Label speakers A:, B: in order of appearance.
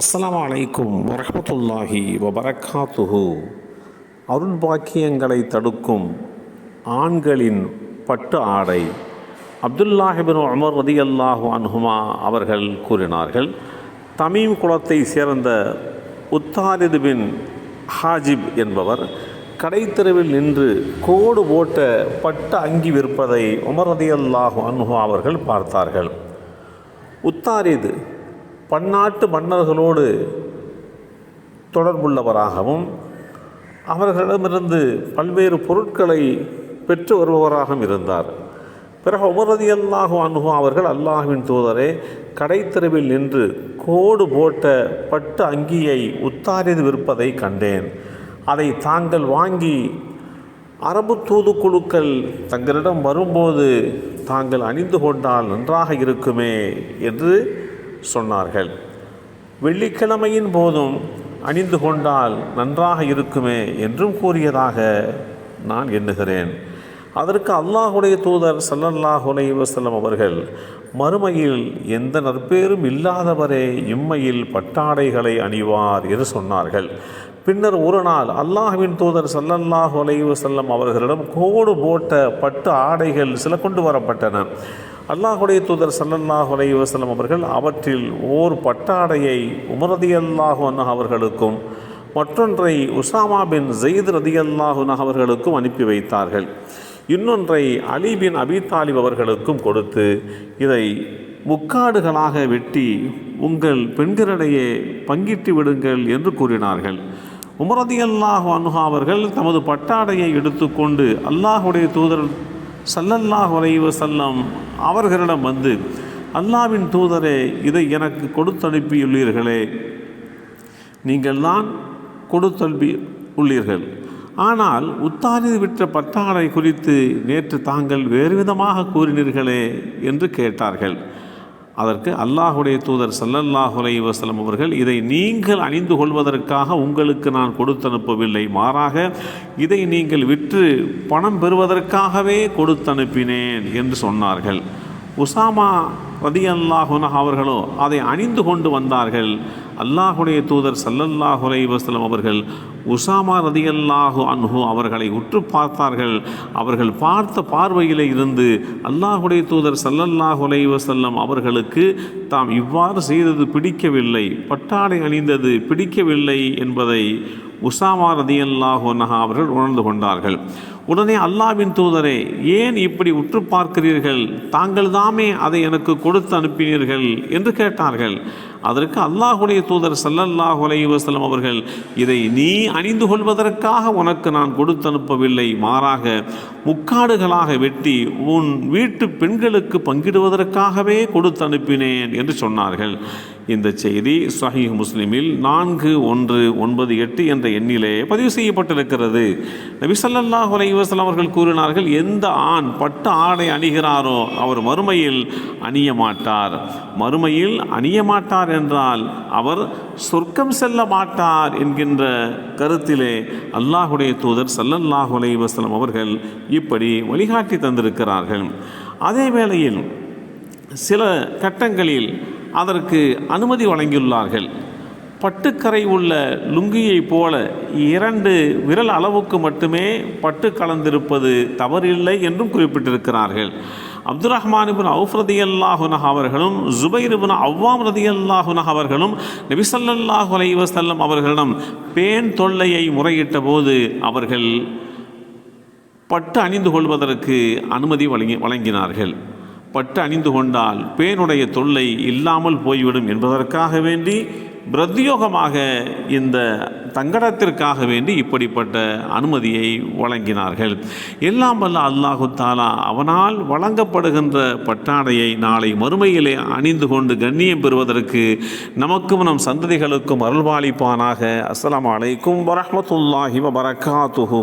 A: அஸ்லாம் அலைக்கும் வரஹ்மத்துல்லாஹி வபரகாத்துஹு. அருள் பாக்கியங்களை தடுக்கும் ஆண்களின் பட்டு ஆடை. அப்துல்லாஹிபின் அமர்வதி அல்லாஹு அன்ஹுமா அவர்கள் கூறினார்கள் தமீம் குலத்தை சேர்ந்த உத்தாரிது பின் ஹாஜிப் என்பவர் கடைத்தெருவில் நின்று கோடு போட்ட பட்டு அங்கி விற்பதை உமர் ரதியல்லாஹு அன்ஹு அவர்கள் பார்த்தார்கள். உத்தாரிது பன்னாட்டு மன்னர்களோடு தொடர்புள்ளவராகவும் அவர்களிடமிருந்து பல்வேறு பொருட்களை பெற்று வருபவராகவும் இருந்தார். பிறகு உமரதி அல்லாஹு அவர்கள் அல்லாஹுவின் தூதரே கடைத்தெருவில் நின்று கோடு போட்ட பட்டு அங்கியை உத்தாரிது விற்பதை கண்டேன். அதை தாங்கள் வாங்கி அரபு தூதுக்குழுக்கள் தங்களிடம் வரும்போது தாங்கள் அணிந்து கொண்டால் நன்றாக இருக்குமே என்று சொன்னார்கள். வெள்ளிக்கிழமையின் போதும் அணிந்து கொண்டால் நன்றாக இருக்குமே என்றும் கூறியதாக நான் எண்ணுகிறேன். அதற்கு அல்லாஹுடைய தூதர் ஸல்லல்லாஹு அலைஹி வஸல்லம் அவர்கள் மறுமையில் எந்த நற்பேரும் இல்லாதவரே இம்மையில் பட்டாடைகளை அணிவார் என்று சொன்னார்கள். பின்னர் ஒரு நாள் அல்லாஹுவின் தூதர் ஸல்லல்லாஹு அலைஹி செல்லம் அவர்களிடம் கோடு போட்ட பட்டு ஆடைகள் சில கொண்டு வரப்பட்டன. அல்லாஹுடைய தூதர் சல்லல்லாஹ் அலைவசலம் அவர்கள் அவற்றில் ஓர் பட்டாடையை உமரதி அல்லாஹு அவர்களுக்கும் மற்றொன்றை உசாமா பின் ஜெயித் ரதியல்லாஹு அவர்களுக்கும் அனுப்பி வைத்தார்கள். இன்னொன்றை அலி பின் அபி தாலிப் அவர்களுக்கும் கொடுத்து இதை முக்காடுகளாக வெட்டி உங்கள் பெண்களிடையே பங்கிட்டு விடுங்கள் என்று கூறினார்கள். உமரதி அல்லாஹு அனுஹா அவர்கள் தமது பட்டாடையை எடுத்துக்கொண்டு அல்லாஹுடைய தூதர் சல்லல்லாஹ் வலைவ செல்லம் அவர்களிடம் வந்து அல்லாவின் தூதரே இதை எனக்கு கொடுத்தனுப்பியுள்ளீர்களே. நீங்கள் தான் கொடுத்தனுப்பி உள்ளீர்கள் ஆனால் உத்தாரிது விற்ற பட்டாளை குறித்து நேற்று தாங்கள் வேறு விதமாக கூறினீர்களே என்று கேட்டார்கள். அதற்கு அல்லாஹுடைய தூதர் சல்லல்லாஹு வசலம் அவர்கள் இதை நீங்கள் அணிந்து கொள்வதற்காக உங்களுக்கு நான் கொடுத்து அனுப்பவில்லை மாறாக இதை நீங்கள் விற்று பணம் பெறுவதற்காகவே கொடுத்து அனுப்பினேன் என்று சொன்னார்கள். உசாமா ரதி அல்லாஹுன அவர்களோ அதை அணிந்து கொண்டு வந்தார்கள். அல்லாஹுடைய தூதர் சல்லல்லாஹு அலைவாஸ்லம் அவர்கள் உசாமா ரதி அல்லாஹு அன்ஹு அவர்களை உற்று பார்த்தார்கள். அவர்கள் பார்த்த பார்வையிலே இருந்து அல்லாஹுடைய தூதர் சல்லல்லாஹு அலைஹி அவர்களுக்கு தாம் இவ்வாறு செய்தது பிடிக்கவில்லை பட்டாடை அணிந்தது பிடிக்கவில்லை என்பதை உசாமா ரதி அல்லாஹு அவர்கள் உணர்ந்து கொண்டார்கள். உடனே அல்லாவின் தூதரே ஏன் இப்படி உற்று பார்க்கிறீர்கள்? தாங்கள் தாமே அதை எனக்கு கொடுத்து அனுப்பினீர்கள் என்று கேட்டார்கள். அதற்கு அல்லாஹுடைய தூதர் சல்லல்லாஹ் அலைஹி அவர்கள் இதை நீ அணிந்து கொள்வதற்காக உனக்கு நான் கொடுத்து அனுப்பவில்லை. மாறாக முக்காடுகளாக வெட்டி உன் வீட்டு பெண்களுக்கு பங்கிடுவதற்காகவே கொடுத்து அனுப்பினேன் என்று சொன்னார்கள். இந்த செய்தி சஹீஹ் முஸ்லிமில் நான்கு ஒன்று ஒன்பது எட்டு என்ற எண்ணிலே பதிவு செய்யப்பட்டிருக்கிறது. நபி ஸல்லல்லாஹு அவர்கள் கூறினார்கள் எந்த ஆண் பட்டு ஆடை அணிகிறாரோ அவர் மறுமையில் அணிய மாட்டார். மறுமையில் அணிய மாட்டார் என்றால் அவர் சொர்க்கம் செல்ல மாட்டார் என்கின்ற கருத்திலே அல்லாஹுடைய தூதர் சல்லல்லாஹு அலைஹி வஸல்லம் அவர்கள் இப்படி வழிகாட்டி தந்திருக்கிறார்கள். அதே வேளையில் சில கட்டங்களில் அதற்கு அனுமதி வழங்கியுள்ளார்கள். பட்டுக்கரை உள்ள லுங்கியைப் போல இரண்டு விரல் அளவுக்கு மட்டுமே பட்டு கலந்திருப்பது தவறில்லை என்றும் குறிப்பிட்டிருக்கிறார்கள். அப்துல் ரஹ்மான் இபின் அவுஃப் ரதி அல்லாஹுனஹ் அவர்களும் ஜுபைர் இபின் அவ்வாம் ரதி அல்லாஹுனஹ் அவர்களும் நபிசல்லாஹு அலை வசல்லம் அவர்களிடம் பேன் தொல்லையை முறையிட்ட போது அவர்கள் பட்டு அணிந்து கொள்வதற்கு அனுமதி வழங்கி வழங்கினார்கள். பட்டு அணிந்து கொண்டால் பேனுடைய தொல்லை இல்லாமல் போய்விடும் என்பதற்காக வேண்டி பிரத்யோகமாக இந்த தங்கடத்திற்காக வேண்டி இப்படிப்பட்ட அனுமதியை வழங்கினார்கள். எல்லாம் வல்ல அல்லாஹு தாலா அவனால் வழங்கப்படுகின்ற பட்டாடையை நாளை மறுமையிலே அணிந்து கொண்டு கண்ணியம் பெறுவதற்கு நமக்கும் நம் சந்ததிகளுக்கும் அருள்வாளிப்பானாக. அஸ்ஸலாமு அலைக்கும் வரமத்துல்லாஹி வபரகாத்துஹு.